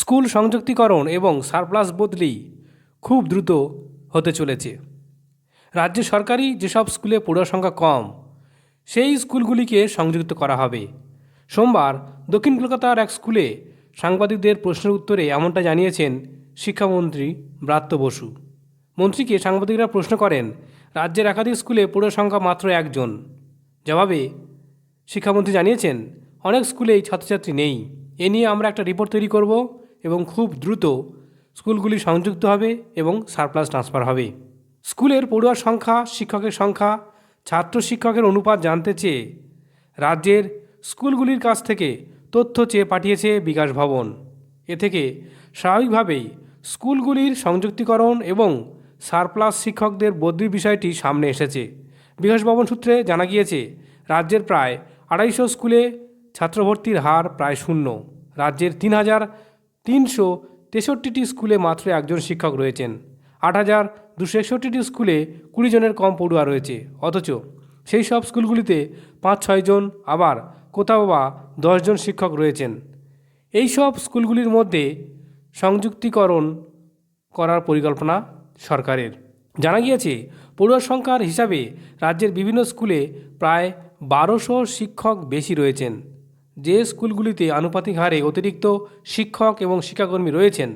School সংযুক্তিকরণ এবং surplus বদলি খুব দ্রুত হতে চলেছে। রাজ্য সরকারি যেসব স্কুলে পড়ুয়ার সংখ্যা কম, সেই স্কুলগুলিকে সংযুক্ত করা হবে। সোমবার দক্ষিণ কলকাতার এক স্কুলে সাংবাদিকদের প্রশ্নের উত্তরে এমনটা জানিয়েছেন শিক্ষামন্ত্রী ব্রাত্য বসু। মন্ত্রীকে সাংবাদিকরা প্রশ্ন করেন, রাজ্যের একাধিক স্কুলে পড়ুয়ার সংখ্যা মাত্র একজন। জবাবে শিক্ষামন্ত্রী জানিয়েছেন, অনেক স্কুলেই ছাত্রছাত্রী নেই। এ নিয়ে আমরা একটা রিপোর্ট তৈরি করব। এবং খুব দ্রুত স্কুলগুলি সংযুক্ত হবে এবং সারপ্লাস ট্রান্সফার হবে। স্কুলের পড়ুয়ার সংখ্যা, শিক্ষকের সংখ্যা, ছাত্র শিক্ষকের অনুপাত জানতে চেয়ে রাজ্যের স্কুলগুলির কাছ থেকে তথ্য চেয়ে পাঠিয়েছে বিকাশ ভবন। এ থেকে স্বাভাবিকভাবেই স্কুলগুলির সংযুক্তিকরণ এবং সারপ্লাস শিক্ষকদের বদলির বিষয়টি সামনে এসেছে। বিকাশ ভবন সূত্রে জানা গিয়েছে, রাজ্যের প্রায় আড়াইশো স্কুলে ছাত্রভর্তির হার প্রায় শূন্য। রাজ্যের তিন হাজার তিনশো তেষট্টিটি স্কুলে মাত্র একজন শিক্ষক রয়েছেন। আট হাজার দুশো একষট্টিটি স্কুলে কুড়ি জনের কম পড়ুয়া রয়েছে। অথচ সেই সব স্কুলগুলিতে পাঁচ ছয়জন আবার কোথাও বা দশজন শিক্ষক রয়েছেন। এই সব স্কুলগুলির মধ্যে সংযুক্তিকরণ করার পরিকল্পনা সরকারের। জানা গিয়েছে, পড়ুয়ার সংখ্যার হিসাবে রাজ্যের বিভিন্ন স্কুলে প্রায় বারোশো শিক্ষক বেশি রয়েছেন। যে স্কুলগুলিতে আনুপাতিক হারে অতিরিক্ত শিক্ষক এবং শিক্ষাকর্মী রয়েছেন,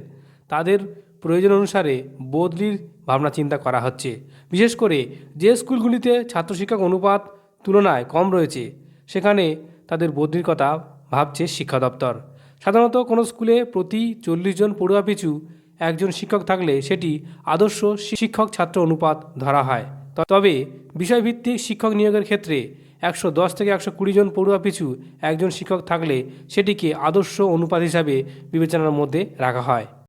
তাদের প্রয়োজন অনুসারে বদলির ভাবনা চিন্তা করা হচ্ছে। বিশেষ করে যে স্কুলগুলিতে ছাত্র শিক্ষক অনুপাত তুলনায় কম রয়েছে, সেখানে তাদের বদলির কথা ভাবছে শিক্ষা দপ্তর। সাধারণত কোনো স্কুলে প্রতি চল্লিশ জন পড়ুয়া পিছু একজন শিক্ষক থাকলে সেটি আদর্শ শিক্ষক ছাত্র অনুপাত ধরা হয়। তবে বিষয়ভিত্তিক শিক্ষক নিয়োগের ক্ষেত্রে একশো দশ থেকে একশো কুড়ি জন পড়ুয়া পিছু একজন শিক্ষক থাকলে সেটিকে আদর্শ অনুপাত হিসাবে বিবেচনার মধ্যে রাখা হয়।